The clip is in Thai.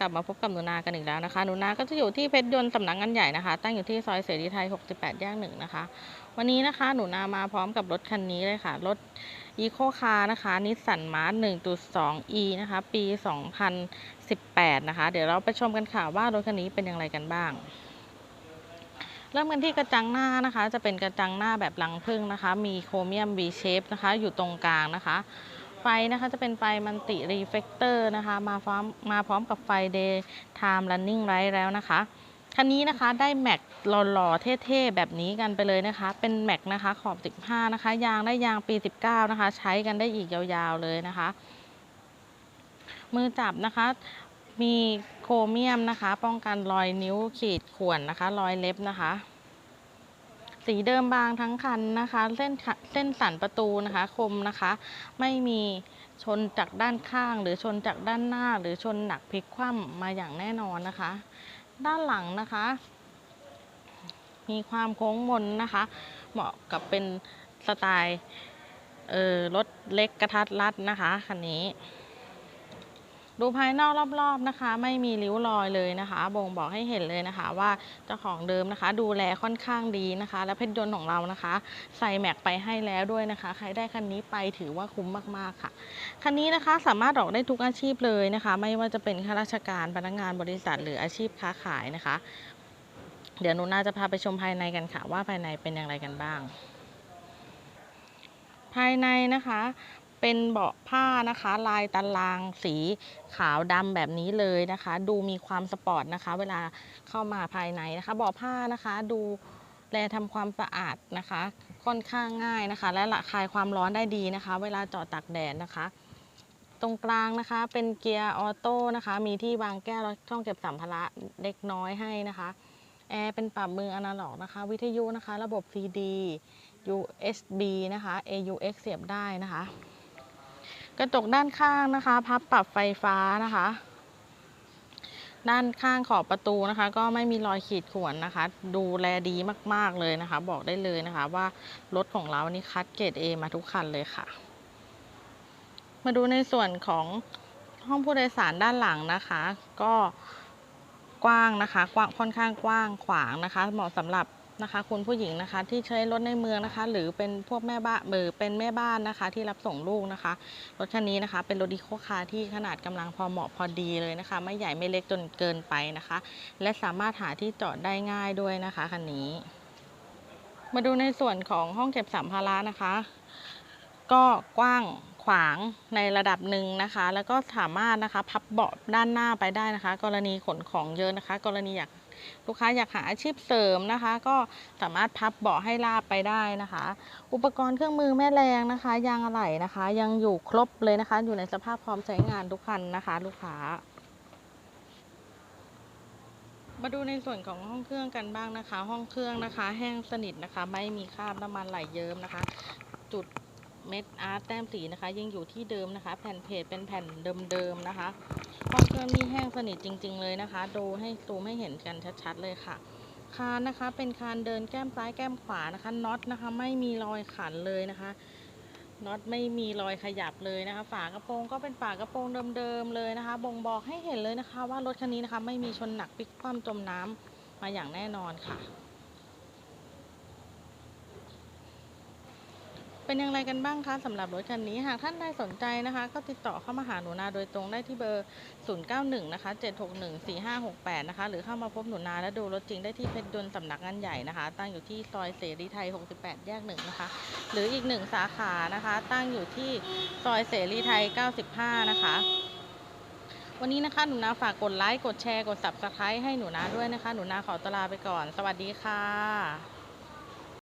กลับมาพบกับหนูนากันอีกแล้วนะคะหนูนาก็จะอยู่ที่เพชรยนต์สำนักงานใหญ่นะคะ ตั้งอยู่ที่ซอยเสรีไทย 68 แยกหนึ่งนะคะ วันนี้นะคะหนูนามาพร้อมกับรถคันนี้เลยค่ะ รถ e c o Car นะคะนิสสันมาร์1.2 e นะคะ ปี 2018 นะคะ เดี๋ยวเราไปชมกันค่ะว่ารถคันนี้เป็นอย่างไรกันบ้าง เริ่มกันที่กระจังหน้านะคะ จะเป็นกระจังหน้าแบบรังผึ้งนะคะ มีโครเมียม V shape นะคะ อยู่ตรงกลางนะคะ ไฟนะคะจะเป็นไฟมันติรีเฟกเตอร์นะคะมาพร้อมมาพร้อมกับไฟ day time running light แล้วนะคะคันนี้นะคะได้แม็กหล่อๆเท่ๆแบบนี้กันไปเลยนะคะ เป็นแม็กนะคะขอบ 15 นะคะ ยางได้ยางปี 19 นะคะ ใช้กันได้อีกยาวๆเลยนะคะ มือจับนะคะ มีโครเมียมนะคะ ป้องกันรอยนิ้วขีดข่วนนะคะ รอยเล็บนะคะ สีเดิมบางทั้งคันนะคะ เส้นเส้นสันประตูนะคะคมนะคะ ไม่มีชนจากด้านข้าง หรือชนจากด้านหน้า หรือชนหนักพลิกคว่ำมาอย่างแน่นอนนะคะ ด้านหลังนะคะ มีความโค้งมนนะคะ เหมาะกับเป็นสไตล์รถเล็กกระทัดรัดนะคะคันนี้ ดูภายนอกรอบๆนะคะ ไม่มีริ้วรอยเลยนะคะ บ่งบอกให้เห็นเลยนะคะ ว่าเจ้าของเดิมนะคะ ดูแลค่อนข้างดีนะคะ และเพชรยนต์ของเรานะคะ ใส่แม็กไปให้แล้วด้วยนะคะ ใครได้คันนี้ไปถือว่าคุ้มมากๆค่ะคันนี้นะคะสามารถออกได้ทุกอาชีพเลยนะคะ ไม่ว่าจะเป็นข้าราชการพนักงานบริษัทหรืออาชีพค้าขายนะคะ เดี๋ยวหนูน่าจะพาไปชมภายในกันค่ะ ว่าภายในเป็นอย่างไรกันบ้าง ภายในนะคะ เป็นเบาะผ้านะคะ ลายตารางสีขาวดำแบบนี้เลยนะคะ ดูมีความสปอร์ตนะคะ เวลาเข้ามาภายในนะคะเบาะผ้านะคะดูแลทำความสะอาดนะคะ ค่อนข้างง่ายนะคะ และระคายความร้อนได้ดีนะคะ เวลาจอดตากแดดนะคะ ตรงกลางนะคะเป็นเกียร์ออโต้นะคะ มีที่วางแก้วและช่องเก็บสัมภาระเล็กน้อยให้นะคะแอร์เป็นปรับมืออนาล็อกนะคะ วิทยุนะคะ ระบบ CD USB นะคะ AUX เสียบได้นะคะ กระจกด้านข้างนะคะ พับปรับไฟฟ้านะคะ ด้านข้างขอบประตูนะคะ ก็ไม่มีรอยขีดข่วนนะคะ ดูแลดีมากๆเลยนะคะ บอกได้เลยนะคะ ว่ารถของเรานี่คัดเกรด A มาทุกคันเลยค่ะ มาดูในส่วนของห้องผู้โดยสารด้านหลังนะคะ ก็กว้างนะคะกว้างค่อนข้างกว้างขวางนะคะ เหมาะสำหรับ นะคะ คุณผู้หญิงนะคะที่ใช้รถในเมืองนะคะ หรือเป็นพวกแม่บ้านหรือเป็นแม่บ้านนะคะ ที่รับส่งลูกนะคะ รถคันนี้นะคะ เป็นรถอีโคคาร์ที่ขนาดกำลังพอเหมาะพอดีเลยนะคะ ไม่ใหญ่ไม่เล็กจนเกินไปนะคะ และสามารถหาที่จอดได้ง่ายด้วยนะคะคันนี้ มาดูในส่วนของห้องเก็บสัมภาระนะคะ ก็กว้างขวางในระดับหนึ่งนะคะ แล้วก็สามารถนะคะ พับเบาะด้านหน้าไปได้นะคะ กรณีขนของเยอะนะคะ กรณีอยาก ลูกค้าอยากหาอาชีพเสริมนะคะ ก็สามารถพับเบาะให้ลาบไปได้นะคะ อุปกรณ์เครื่องมือแม่แรงนะคะ ยางอะไหล่นะคะ ยังอยู่ครบเลยนะคะ อยู่ในสภาพพร้อมใช้งานทุกคันนะคะ ลูกค้ามาดูในส่วนของห้องเครื่องกันบ้างนะคะ ห้องเครื่องนะคะ แห้งสนิทนะคะ ไม่มีคราบน้ำมันไหลเยิ้มนะคะ จุด เม็ดอาร์ตแต้มสีนะคะ ยังอยู่ที่เดิมนะคะ แผ่นเพจเป็นแผ่นเดิมๆนะคะห้องเครื่องนี่แห้งสนิทจริง ๆ เลยนะคะ ดูให้ซูมให้เห็นกันชัดๆเลยค่ะ คานนะคะ เป็นคานเดินแก้มซ้ายแก้มขวานะคะน็อตนะคะ ไม่มีรอยขันเลยนะคะน็อตไม่มีรอยขยับเลยนะคะ ฝากระโปรงก็เป็นฝากระโปรงเดิมๆเลยนะคะ บ่งบอกให้เห็นเลยนะคะ ว่ารถคันนี้นะคะ ไม่มีชนหนักพลิกคว่ำจมน้ำมาอย่างแน่นอนค่ะ เป็นอย่างไรกันบ้างคะสำหรับรถคันนี้หากท่านใดสนใจนะคะ ก็ติดต่อเข้ามาหาหนูนาโดยตรงได้ที่เบอร์ 091 นะคะ 761 4568 นะคะ หรือเข้ามาพบหนูนาและดูรถจริงได้ที่เพชรยนสำนักงานใหญ่นะคะ ตั้งอยู่ที่ซอยเสรีไทย 68 แยกหนึ่งนะคะ หรืออีกหนึ่งสาขานะคะ ตั้งอยู่ที่ซอยเสรีไทย 95 นะคะวันนี้นะคะหนูนาฝากกดไลค์ กดแชร์ กด subscribe ให้หนูนาด้วยนะคะ หนูนาขอตลาไปก่อน สวัสดีค่ะ